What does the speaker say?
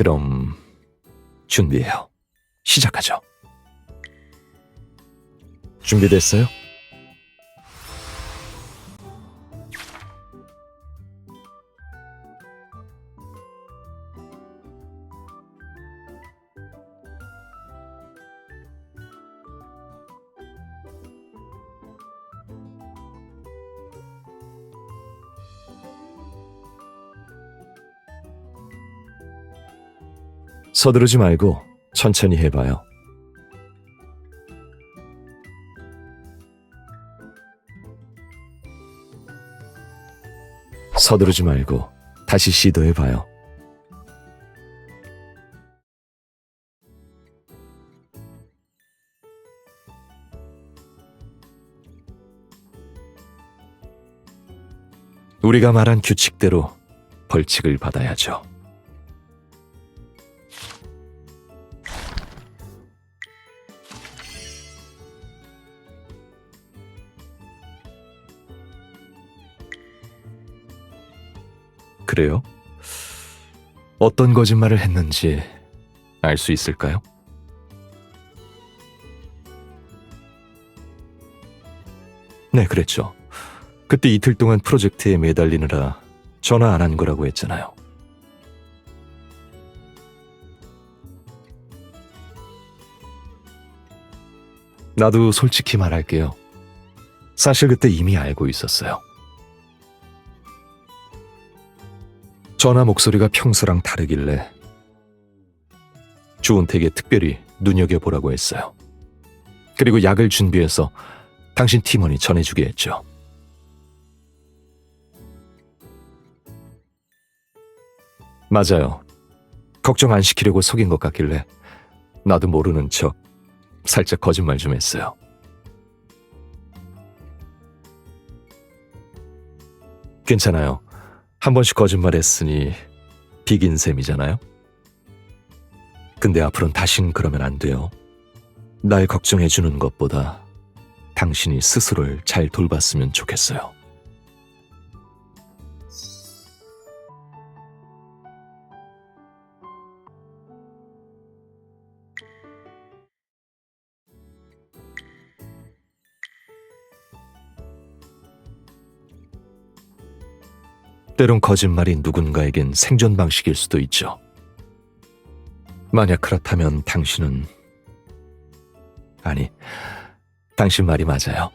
그럼 준비해요. 시작하죠. 준비됐어요? 서두르지 말고 천천히 해봐요. 서두르지 말고 다시 시도해봐요. 우리가 말한 규칙대로 벌칙을 받아야죠. 그래요? 어떤 거짓말을 했는지 알 수 있을까요? 네, 그랬죠. 그때 이틀 동안 프로젝트에 매달리느라 전화 안 한 거라고 했잖아요. 나도 솔직히 말할게요. 사실 그때 이미 알고 있었어요. 전화 목소리가 평소랑 다르길래 주은택에 특별히 눈여겨보라고 했어요. 그리고 약을 준비해서 당신 팀원이 전해주게 했죠. 맞아요. 걱정 안 시키려고 속인 것 같길래 나도 모르는 척 살짝 거짓말 좀 했어요. 괜찮아요. 한 번씩 거짓말했으니 비긴 셈이잖아요. 근데 앞으로는 다신 그러면 안 돼요. 날 걱정해 주는 것보다 당신이 스스로를 잘 돌봤으면 좋겠어요. 때론 거짓말이 누군가에겐 생존 방식일 수도 있죠. 만약 그렇다면 당신은 아니, 당신 말이 맞아요.